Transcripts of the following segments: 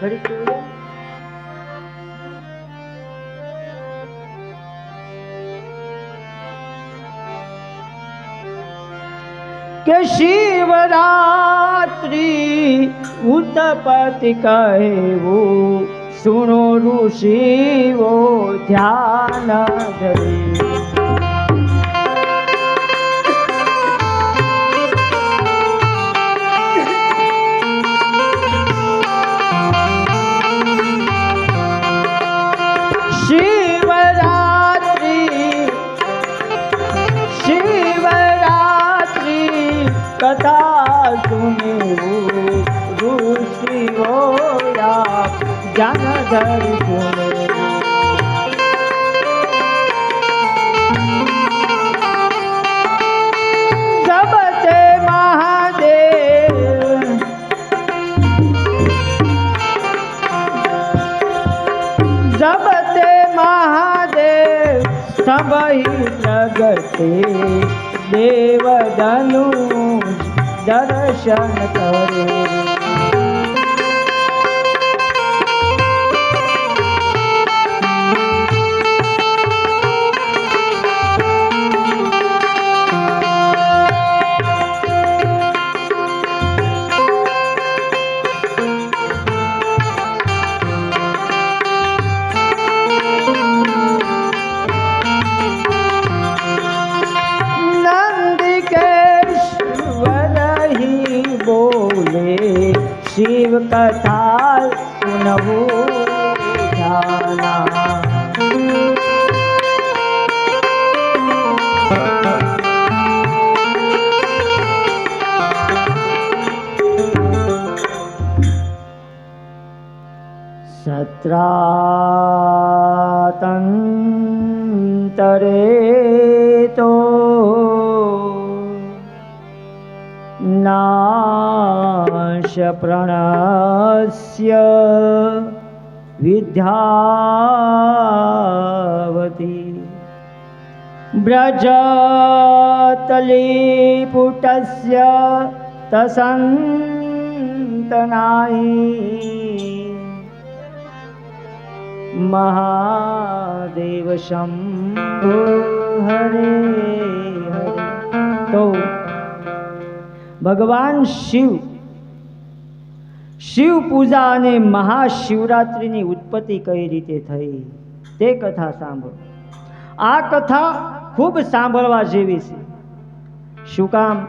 કે શિવરાત્રી ઉતપતિ કહેવું સુણો ઋષિઓ ધ્યાન ધરી. કથા સુનેવું ઋષિઓ જ્ઞાન ધરી સુનેવું જબતે મહાદેવ. જબતે દર્શન કરે. વ્રજતલીપુટસ્ય तसन्तनायि મહાદેવ શંભો હરે તો ભગવાન શિવ શિવ પૂજા અને મહાશિવરાત્રિની ઉત્પત્તિ કઈ રીતે થઈ, તે કથા સાંભળો. આ કથા ખૂબ સાંભળવા જેવી છે. શું કામ?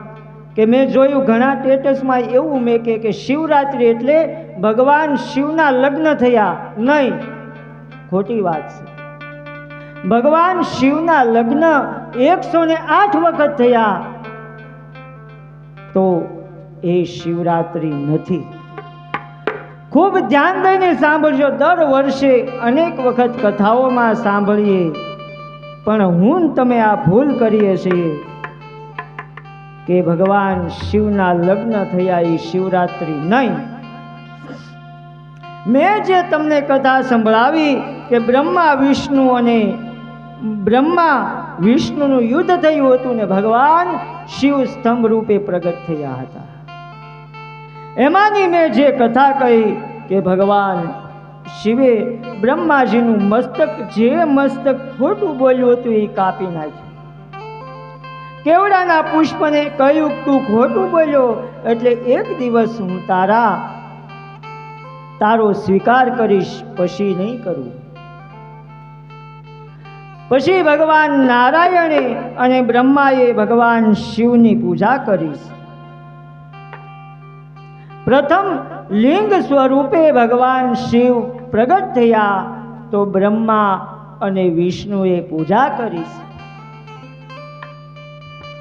કે મેં જોયું ઘણા સ્ટેટસમાં એવું મેં કે કે શિવરાત્રિ એટલે ભગવાન શિવના લગ્ન થયા નહીં. ખોટી વાત છે. ભગવાન શિવના લગ્ન એકસો ને આઠ વખત થયા. તો એ શિવરાત્રિ નથી. ખૂબ ધ્યાન દઈને સાંભળજો. દર વર્ષે અનેક વખત કથાઓમાં સાંભળીએ. પણ હું તમે આ ભૂલ કરીએ છીએ કે ભગવાન શિવના લગ્ન થયા એ શિવરાત્રિ નહીં. મેં જે તમને કથા સંભળાવી કે બ્રહ્મા વિષ્ણુ અને બ્રહ્મા વિષ્ણુનું યુદ્ધ થયું હતું ને ભગવાન શિવ સ્તંભ રૂપે પ્રગટ થયા હતા. એમાંની મેં જે કથા કહી કે ભગવાન શિવે બ્રહ્માજીનું મસ્તક જે મસ્તક ખોટું બોલ્યું હતું એ કાપી નાખ્યું. કેવડાના પુષ્પને કહ્યું તું ખોટું બોલ્યો એટલે એક દિવસ હું તારા, તારો સ્વીકાર કરીશ, પછી નહીં કરું. પછી ભગવાન નારાયણે અને બ્રહ્માએ ભગવાન શિવની પૂજા કરી પ્રથમ લિંગ સ્વરૂપે ભગવાન શિવ પ્રગટ થયા તો બ્રહ્મા અને વિષ્ણુએ પૂજા કરી.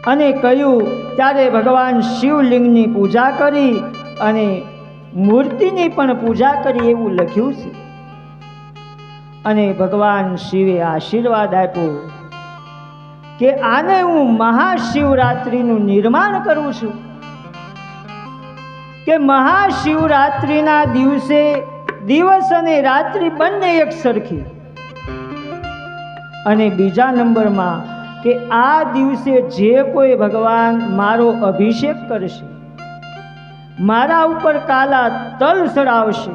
અને કહ્યું, ત્યારે ભગવાન શિવલિંગની પૂજા કરી અને મૂર્તિની પણ પૂજા કરી એવું લખ્યું છે. અને ભગવાન શિવે આશીર્વાદ આપ્યો કે આને હું મહાશિવરાત્રિનું નિર્માણ કરું છું. કે મહાશિવરાત્રિના દિવસે દિવસ અને રાત્રિ બંને એક સરખી. અને બીજા નંબરમાં કે આ દિવસે જે કોઈ ભગવાન મારો અભિષેક કરશે, મારા ઉપર કાલા તલ ચડાવશે,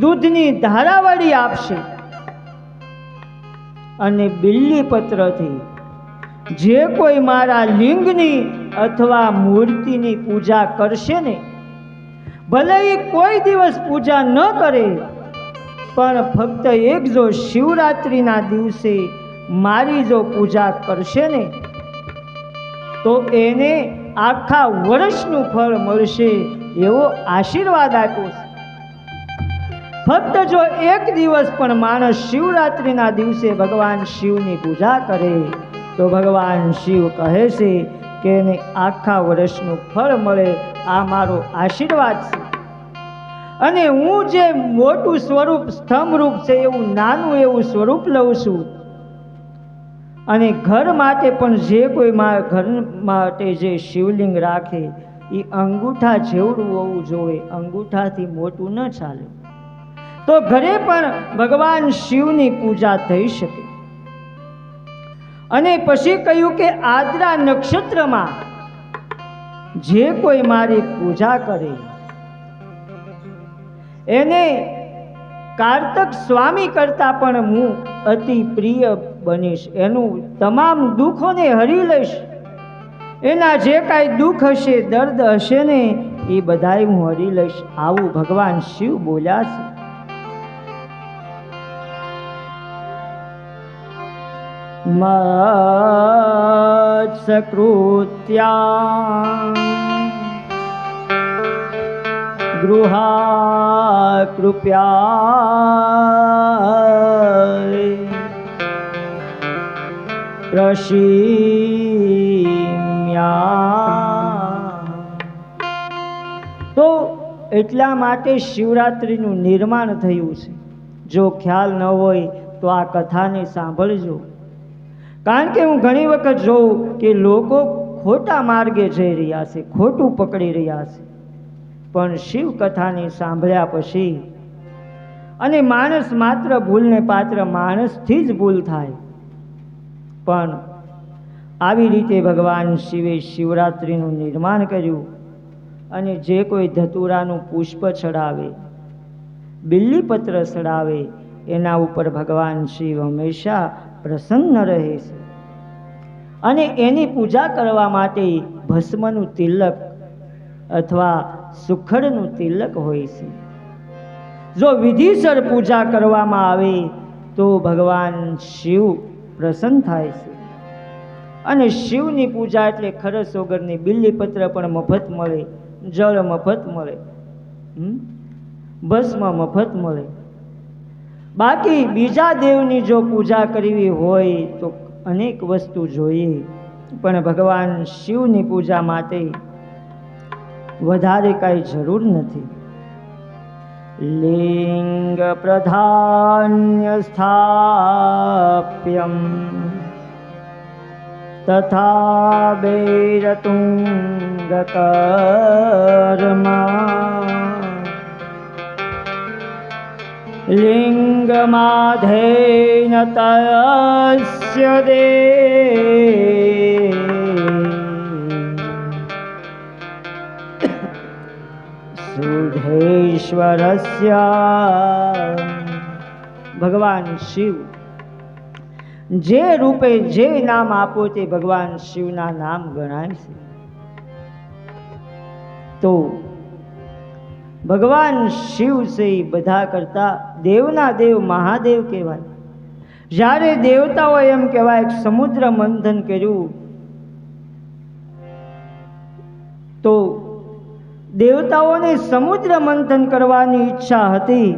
દૂધની ધારાવાળી આપશે અને બિલ્લી પત્રથી જે કોઈ મારા લિંગની અથવા મૂર્તિની પૂજા કરશે ને ભલે એ કોઈ દિવસ પૂજા ન કરે, પણ ફક્ત એક જો શિવરાત્રિના દિવસે મારી જો પૂજા કરશે ને તો એને આખા વર્ષનું ફળ મળશે એવો આશીર્વાદ આપ્યો છે. ફક્ત જો એક દિવસ પણ માણસ શિવરાત્રિના દિવસે ભગવાન શિવની પૂજા કરે, તો ભગવાન શિવ કહે છે કે એને આખા વર્ષનું ફળ મળે, આ મારો આશીર્વાદ છે. અને હું જે મોટું સ્વરૂપ, સ્તંભરૂપ છે, એવું નાનું એવું સ્વરૂપ લઉં છું, અને ઘર માટે પણ જે કોઈ મા, ઘર માટે જે શિવલિંગ રાખે, એ અંગૂઠા જેવડું હોવું જોઈએ, અંગૂઠાથી મોટું ન ચાલે. તો ઘરે પણ ભગવાન શિવની પૂજા થઈ શકે. અને પછી કહ્યું કે આદ્રા નક્ષત્રમાં જે કોઈ મારી પૂજા કરે, એને કાર્તક સ્વામી કરતા પણ હું અતિ પ્રિય બનીશ. એનું તમામ દુઃખોને હરી લઈશ. એના જે કાંઈ દુઃખ હશે, દર્દ હશે ને, એ બધાય હું હરી લઈશ. આવું ભગવાન શિવ બોલ્યા છે. ગૃહા કૃપ્યા પ્રશીમ્યા તો એટલા માટે શિવરાત્રિનું નિર્માણ થયું છે. જો ખ્યાલ ન હોય તો આ કથાને સાંભળજો. કારણ કે હું ઘણી વખત જોઉં કે લોકો ખોટા માર્ગે જઈ રહ્યા છે, ખોટું પકડી રહ્યા છે. પણ શિવ કથાને સાંભળ્યા પછી અને માણસ માત્ર ભૂલને પાત્ર માણસથી જ ભૂલ થાય. પણ આવી રીતે ભગવાન શિવે શિવરાત્રિનું નિર્માણ કર્યું અને જે કોઈ ધતુરાનું પુષ્પ ચડાવે, બિલ્લીપત્ર ચડાવે, એના ઉપર ભગવાન શિવ હંમેશા પ્રસન્ન રહે છે. અને એની પૂજા કરવા માટે ભસ્મનું તિલક અથવા સુખડનું તિલક હોય છે. જો વિધિસર પૂજા કરવામાં આવે તો ભગવાન શિવ પ્રસન્ન થાય છે. અને શિવની પૂજા એટલે ખરસ વગરની બિલ્લીપત્ર પણ મફત મળે, જળ મફત મળે ભસ્મ મફત મળે. બાકી બીજા દેવની જો પૂજા કરવી હોય તો અનેક વસ્તુ જોઈએ. પણ ભગવાન શિવની પૂજા માટે વધારે કાંઈ જરૂર નથી. લિંગ પ્રધાન્ય સ્થાપ્યમ તથા બેરતુંગ કર્મા. લિંગમાધેન તસ્ય દે સુધેશ્વરસ્ય ભગવાન શિવ જે રૂપે જે નામ આપો તે ભગવાન શિવના નામ ગણાય છે તો ભગવાન શિવ છે એ બધા કરતાં દેવના દેવ મહાદેવ કહેવાય. જ્યારે દેવતાઓ એમ કહેવાય સમુદ્ર મંથન કર્યું, તો દેવતાઓને સમુદ્ર મંથન કરવાની ઈચ્છા હતી.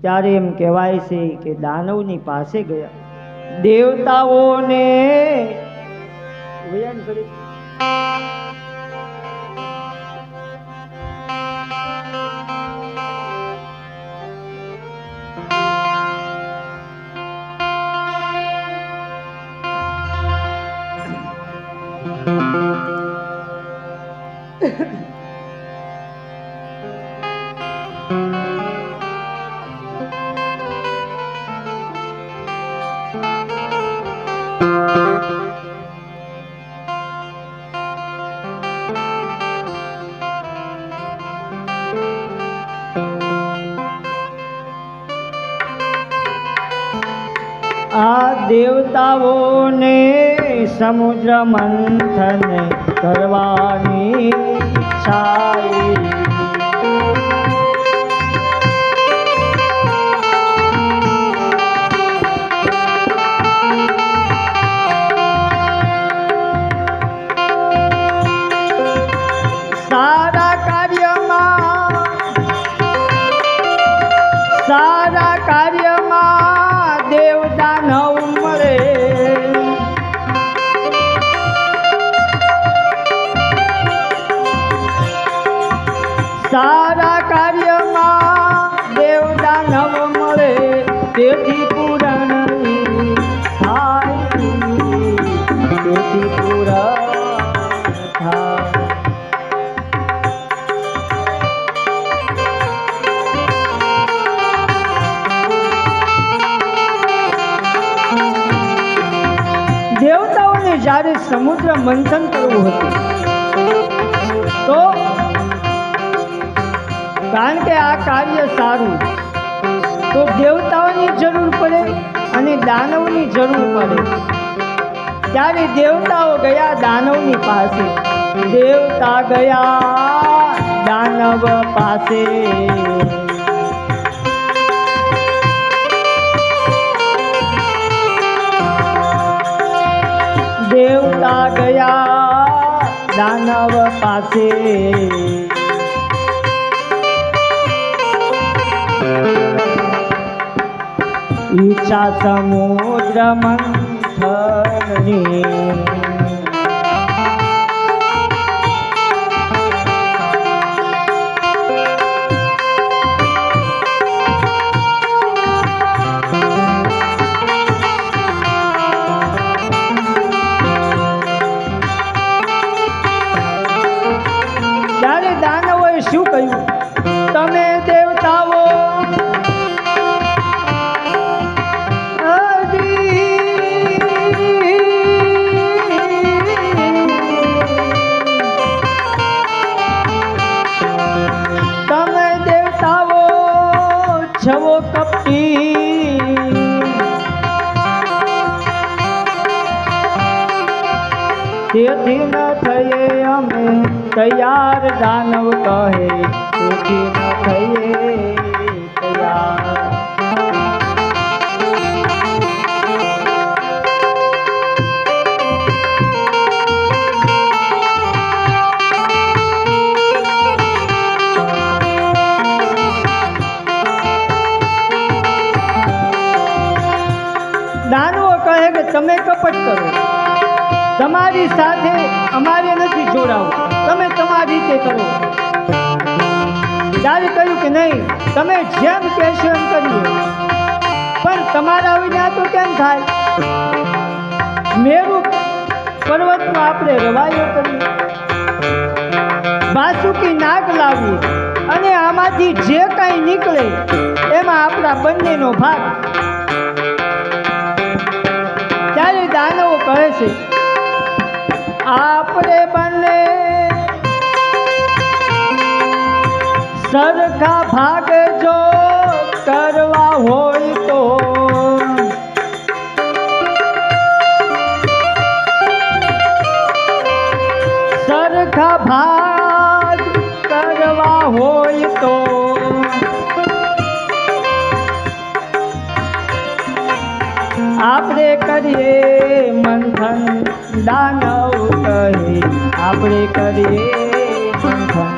ત્યારે એમ કહેવાય છે કે દાનવની પાસે ગયા. દેવતાઓને આ દેવતાઓને સમુદ્ર મંથન કરવાની સારી દાનવની જરૂર પડે. ત્યારે દેવતાઓ ગયા દાનવની પાસે. દેવતા ગયા દાનવ પાસે. દેવતા ગયા દાનવ પાસે. ઈચ્છા સમુદ્ર મંથનની તૈયાર દાનવ કહે દાનવો કહે કે તમે કપટ કરો. તમારી સાથે અમારે નથી જોડાવું. તમારી રીતે કરો. ત્યારે કહ્યું કે નહીં, તમે જેમ કહેશો એમ કરીએ. પણ તમારા વિના તો કેમ થાય? મેરુ પર્વતમાં આપણે રવાયો કરીએ. બાસુકી નાગ લાવી અને આમાંથી જે કાંઈ નીકળે, એમાં આપણા બંનેનો ભાગ. ત્યારે દાનવો કહે છે, આપણે બંને સરખા ભાગ જો કરવા હોય તો. સરખા ભાગ કરવા હોય તો. આપણે કરીએ મંથન દાનવ કહે આપણે કરીએ મંથન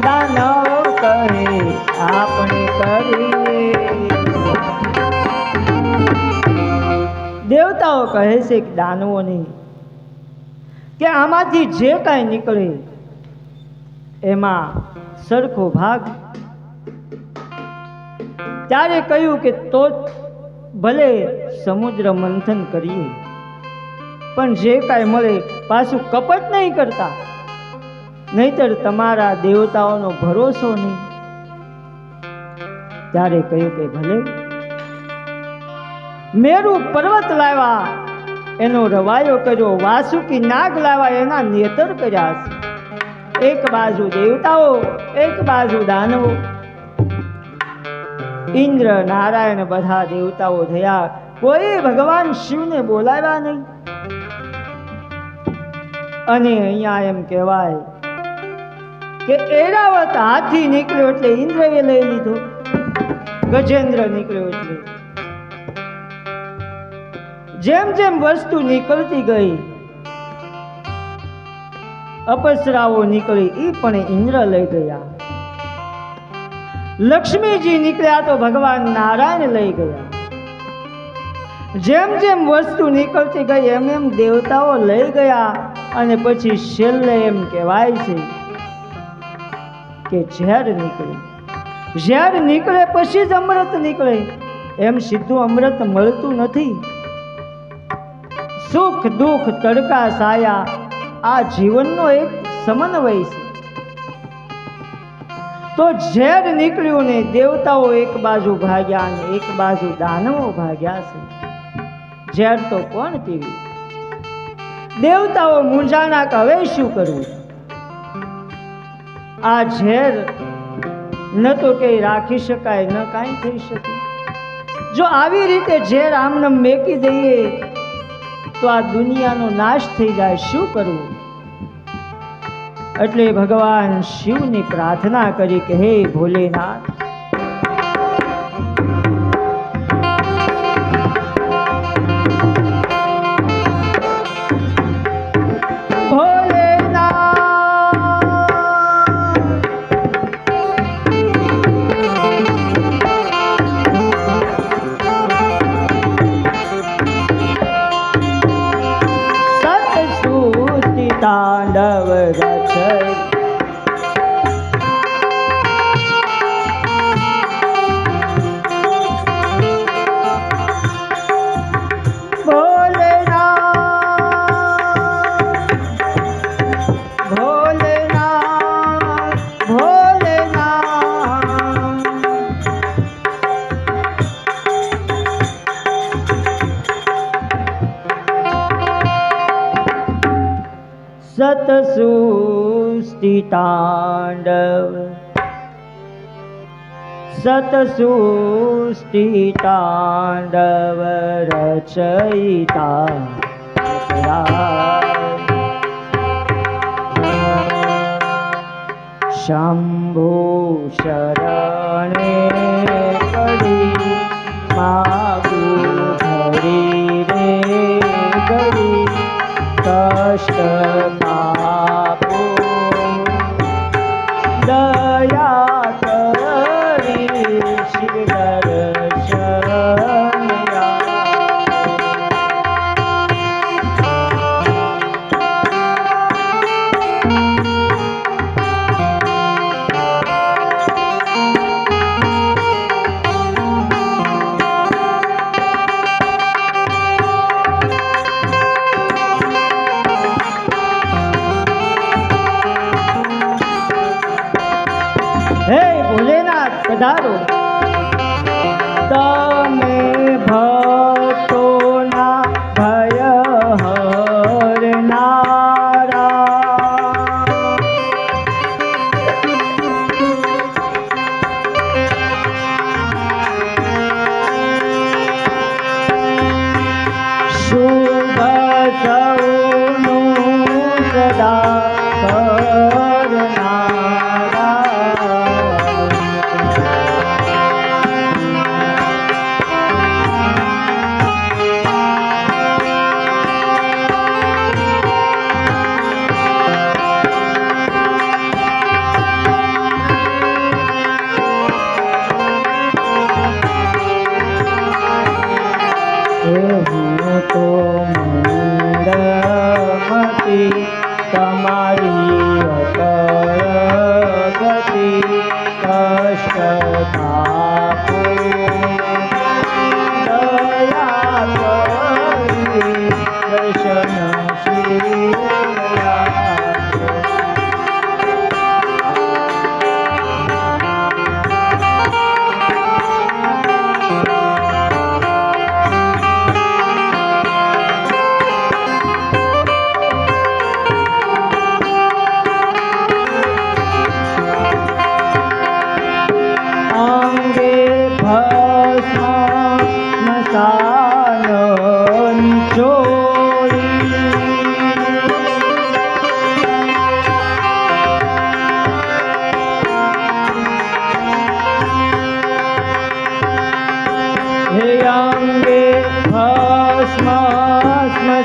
દાનવ કહે આપણે કરીએ. દેવતાઓ કહે છે કે કે આમાંથી જે કાંઈ નીકળે, એમાં સરખો ભાગ. ત્યારે કહ્યું કે તો ભલે સમુદ્ર મંથન કરીએ, પણ જે કાંઈ મળે પાછું કપટ નહીં કરતા. નહીતર તમારા દેવતાઓનો ભરોસો નહીં. ત્યારે કહ્યું કે ભલે, મેરુ પર્વત લાવ્યા, એનો રવાયો કર્યો, વાસુકી નાગ લાવ્યા, એના નેતર કર્યા છે. એક બાજુ દેવતાઓ, એક બાજુ દાનવો. ઇન્દ્ર, નારાયણ બધા દેવતાઓ થયા, કોઈ ભગવાન શિવને બોલાવ્યા નહીં. અને અહીંયા એમ કહેવાય કે એરાવત હાથી નીકળ્યો એટલે ઇન્દ્રએ લઈ લીધો. ગજેન્દ્ર નીકળ્યો એટલે. જેમ જેમ વસ્તુ નીકળતી ગઈ, અપસરાઓ નીકળી એ પણ ઇન્દ્ર લઈ ગયા. લક્ષ્મીજી નીકળ્યા તો ભગવાન નારાયણ લઈ ગયા. જેમ જેમ વસ્તુ નીકળતી ગઈ, એમ એમ દેવતાઓ લઈ ગયા અને પછી છેલ્લે એમ કહેવાય છે કે ઝેર નીકળે. ઝેર નીકળે પછી જ અમૃત નીકળે. એમ સીધું અમૃત મળતું નથી. સુખ દુઃખ તડકા સાયા આ જીવનનો એક સમન્વય છે. તો ઝેર નીકળ્યું ને દેવતાઓ એક બાજુ ભાગ્યા ને એક બાજુ દાનવો ભાગ્યા છે. ઝેર તો કોણ પીવી? દેવતાઓ મૂંઝાણા કે હવે શું કરવું? આ ઝેર ન તો કે રાખી શકાય, ન કાંઈ થઈ શકે. જો આવી રીતે ઝેર આમને મેકી દઈએ, તો આ દુનિયાનો નાશ થઈ જાય, શું કરવું? એટલે ભગવાન શિવની પ્રાર્થના કરી કે, હે ભોલેનાથ તાંડવ રચય સતસુષ્ટિતાંડવ સતસુષ્ટિતાંડવ રચયિતા શંભુ શરણે પડી માગુ ધરી રે ગરી કષ્ટ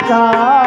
চায়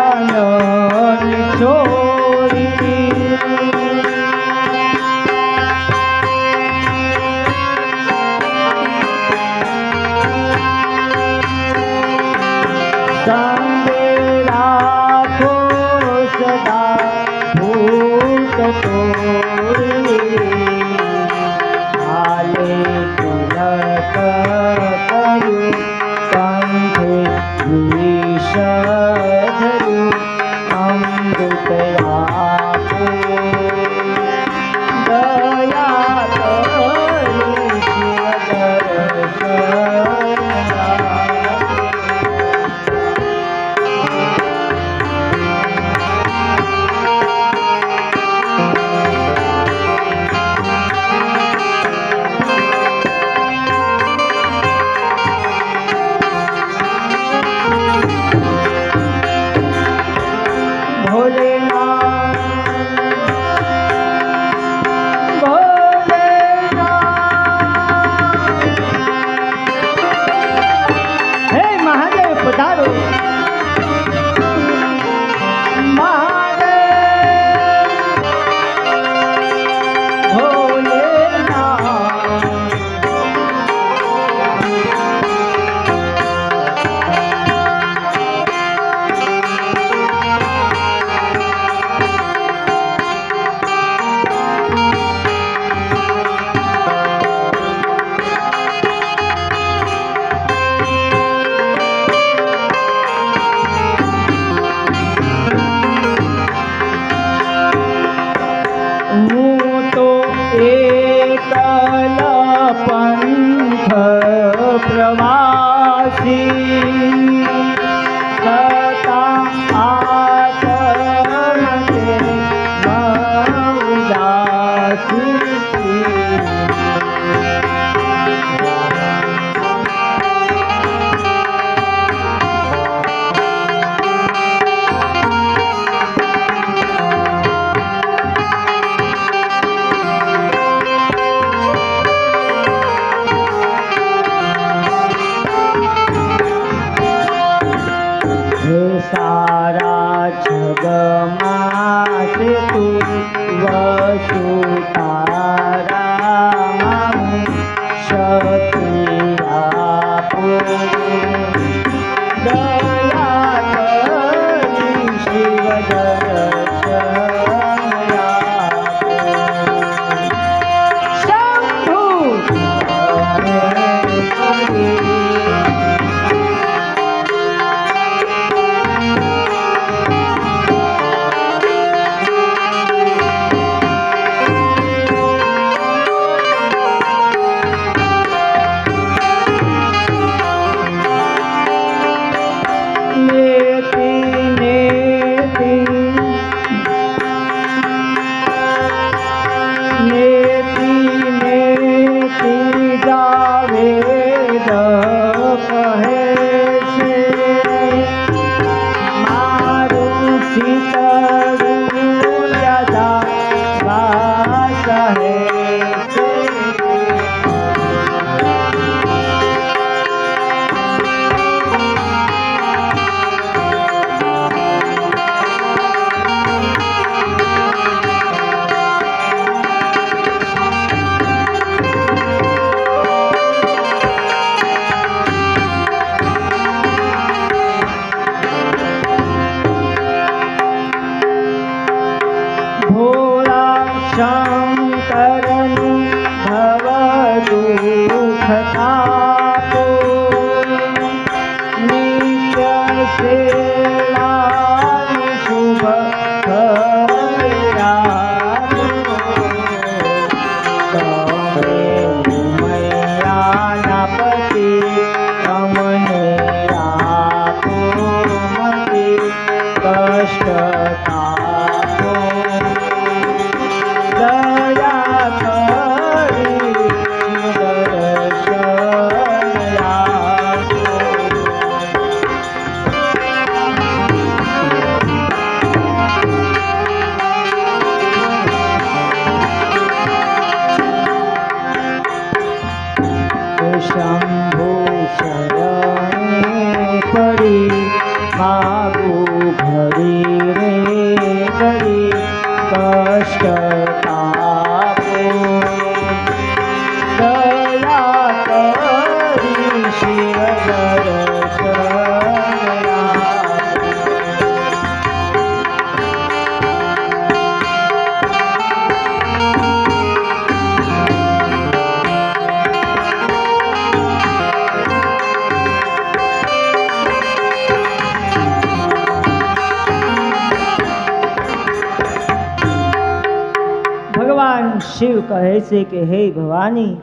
કહે છે કે, હે ભવાની,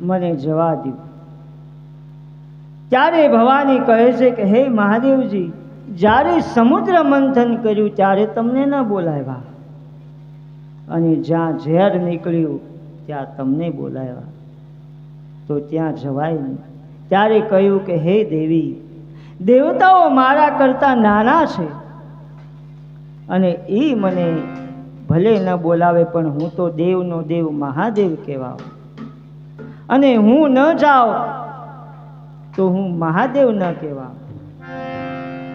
મને જવા દો ત્યારે ભવાની કહે છે કે, હે મહાદેવજી, જ્યારે સમુદ્ર મંથન કર્યું, ત્યારે તમને ન બોલાવ્યા. અને જ્યાં ઝેર નીકળ્યું, ત્યાં તમને બોલાવ્યા. તો ત્યાં જવાય નહીં. ત્યારે કહ્યું કે, હે દેવી, દેવતાઓ મારા કરતાં નાના છે અને એ મને ભલે ન બોલાવે, પણ હું તો દેવનો દેવ, મહાદેવ કહેવાઉં. અને હું ન જાઉં, તો હું મહાદેવ ન કહેવાઉં.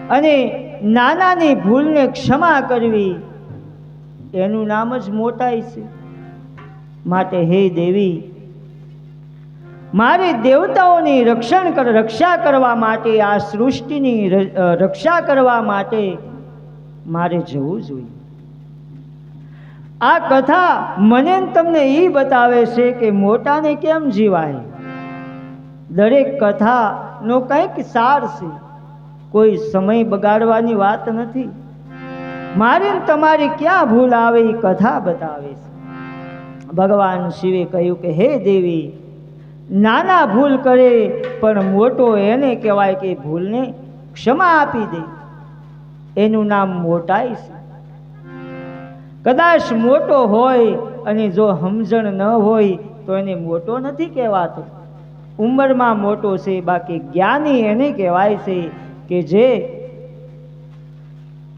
અને નાનાની ભૂલને ક્ષમા કરવી, એનું નામ જ મોટાઈ છે. માટે હે દેવી, મારે દેવતાઓની રક્ષણ રક્ષા કરવા માટે, આ સૃષ્ટિની રક્ષા કરવા માટે મારે જવું જોઈએ. આ કથા મને તમને એ બતાવે છે કે મોટાને કેમ જીવાય? દરેક કથાનો કંઈક સાર છે. કોઈ સમય બગાડવાની વાત નથી. મારી તમારી ક્યાં ભૂલ આવે એ કથા બતાવે છે. ભગવાન શિવે કહ્યું કે, હે દેવી, નાના ભૂલ કરે, પણ મોટો એને કહેવાય કે ભૂલને ક્ષમા આપી દે. એનું નામ મોટાઈ છે. કદાચ મોટો હોય અને જો સમજણ ન હોય તો એને મોટો નથી કહેવાતો. ઉંમરમાં મોટો છે, બાકી જ્ઞાની એને કહેવાય છે કે જે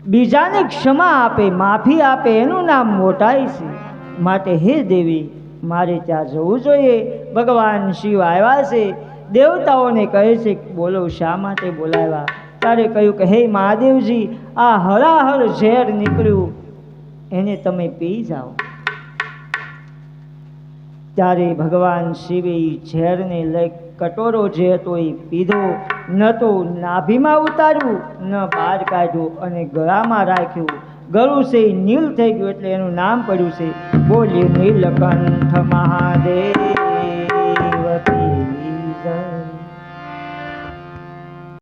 બીજાને ક્ષમા આપે, માફી આપે, એનું નામ મોટાઈ છે. માટે હે દેવી, મારે ત્યાં જવું જોઈએ. ભગવાન શિવ આવ્યા છે. દેવતાઓને કહે છે બોલો, શા માટે બોલાવ્યા? ત્યારે કહ્યું કે, હે મહાદેવજી, આ હરાહર ઝેર નીકળ્યું. એને તમે પી જાઓ. ત્યારે ભગવાન શિવે ઝેરને લઈ કટોરો જે હતો એ પીધો. ન તો નાભીમાં ઉતાર્યું, ન બહાર કાઢ્યું અને ગળામાં રાખ્યું. ગળું છે એ નીલ થઈ ગયું એટલે એનું નામ પડ્યું છે બોલી નીલકંઠ મહાદેવ.